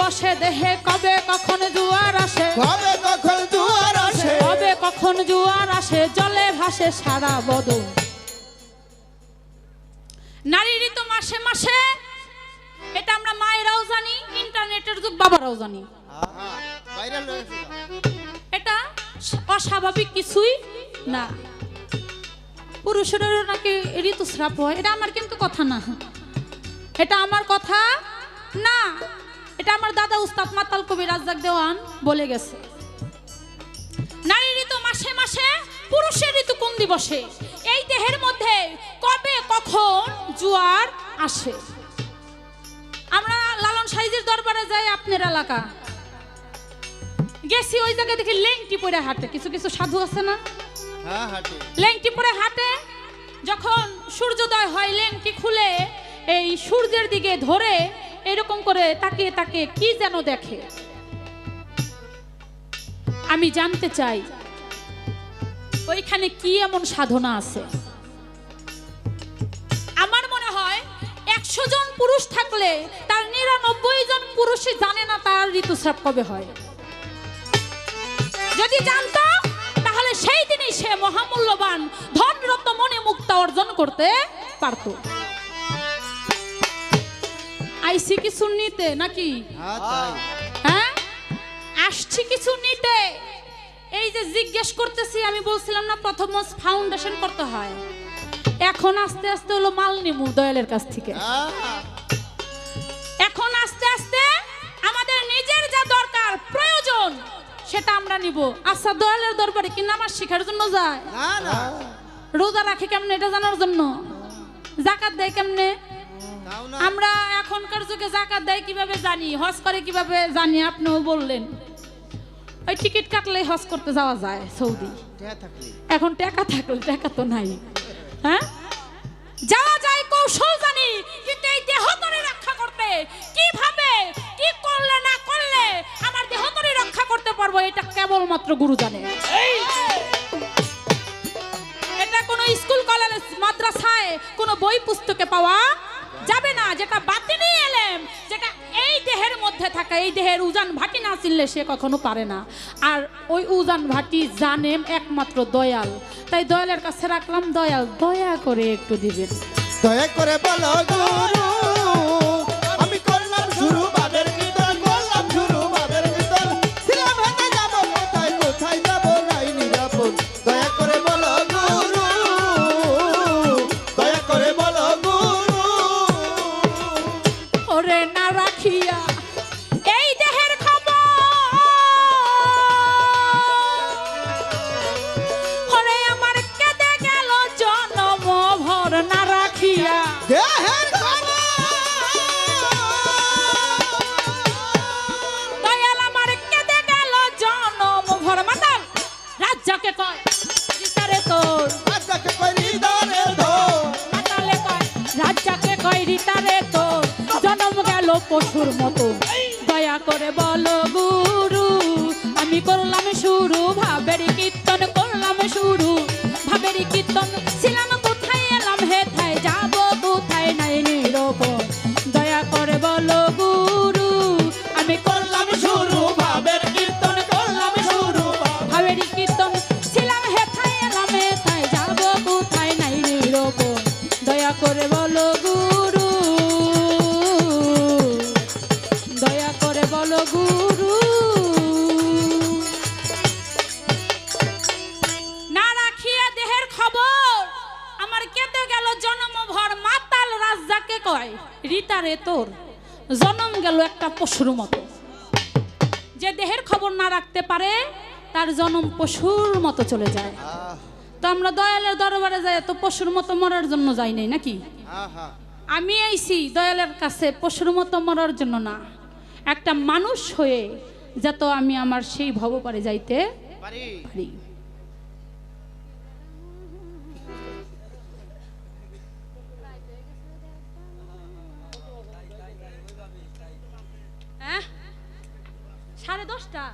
বসে দেহে কবে কখন জুয়ার আসে? কবে কখন জোয়ার আসে? কবে কখন জুয়ার আসে? জলে ভাসে সারা বদন। নারীরই তো মাসে মাসে এটা আমরা মায়েরাও জানি ইন্টারনেটের যুগ বাবারাও জানি। এটা অস্বাভাবিক কিছুই না। পুরুষেরও নাকি ঋতুস্রাব হয় এটা আমার কিন্তু কথা না। এটা আমার কথা না। এটা আমার দাদা উস্তাদ মাতাল কবি রাজ্জাক দেওয়ান বলে গেছে। নারী ঋতু মাসে মাসে পুরুষের ঋতু কোন দিবসে? এই দেহের মধ্যে কবে কখন জুয়ার আসে? আমরা লালন সাইজের দরবারে যাই আপনার এলাকা। গেছি ওই জায়গায় দেখি লেংটি পরে হাঁটে। কিছু কিছু সাধু আছে না? হ্যাঁ লেংটি পরে হাঁটে যখন সূর্যোদয় হয় লেংটি খুলে এই সূর্যের দিকে ধরে এরকম করে তাকিয়ে তাকিয়ে কি যেন দেখে। আমি জানতে চাই, ওইখানে কি এমন সাধনা আছে? আমার মনে হয় একশো জন পুরুষ থাকলে তার নিরানব্বই জন পুরুষই জানে না তার ঋতুস্রাব কবে হয়। যদি জানতো, তাহলে সেই দিনই সে মহামূল্যবান ধনরত্ন মনে মুক্তা অর্জন করতে পারত। আইসি কিছু নিতে নাকি? হ্যাঁ হ্যাঁ? আসছি কিছু নিতে। এই যে জিজ্ঞেস করতেছি আমি বলছিলাম না প্রথম ফাউন্ডেশন করতে হয়। এখন আস্তে আস্তে হলো মাল নিমু দয়ালের কাছ থেকে। এখন আস্তে আস্তে আমাদের নিজের যা দরকার প্রয়োজন সেটা আমরা নিব। আচ্ছা দয়ালের দরবারে কি নামাজ শেখার জন্য যায়? না না। রোজা রাখে কেমনে এটা জানার জন্য? জাকাত দেয় কেমনে? আমরা এখনকার যুগে জাকাত দেয় কীভাবে জানি? হজ করে কীভাবে জানি? আপনিও বললেন। ওই টিকিট কাটলে হজ করতে যাওয়া যায় সৌদি। এখন টাকা থাকলে টাকা তো নাই। হ্যাঁ? যাওয়া যায় কৌশল জানি কিন্তু এই দেহ তরে রক্ষা করতে কীভাবে কি করলে না করলে আমার দেহ তরে রক্ষা করতে পারব এটা কেবলমাত্র গুরু জানে। এটা কোনো স্কুল কলেজ মাদ্রাসায় কোনো বই পুস্তকে পাওয়া যাবে না যেটা বাতিনি দেহের থাকা এই দেহের উজান ভাটি না চিনলে সে কখনো পারে না। আর ওই উজান ভাটি জানেম একমাত্র দয়াল। তাই দয়ালের কাছে রাখলাম দয়াল, দয়া করে একটু দিবেন। দয়া করে বলো রাজ্যকে কয় রিতারে তোর। মাতালে কয় রাজ্যকে কয় রিতারে তোর। জনম গেল পশুর মতো। দয়া করে বলো গুরু আমি করলাম শুরু ভাবের কীর্তন করলাম শুরু। ভাবের কীর্তন বলো গুরু দয়া করে বলো গুরু না রাখিয়া দেহের খবর আমার কেটে গেল জন্ম ভর মাতাল রাজ্জাকে কয় রিতা রে তোর জন্ম গেল একটা পশুর মতো। যে দেহের খবর না রাখতে পারে তার জন্ম পশুর মতো চলে যায়। তো আমরা দয়ালের দরবারে যাই তো পশুর মতো মরার জন্য যাই নাই নাকি? আমি আইছি দয়ালের কাছে পশুর মতো মরার জন্য না। একটা মানুষ হয়ে যাতে আমি আমার সেই ভবপারে যাইতে পারি। পারি। হ্যাঁ? সাড়ে দশটা?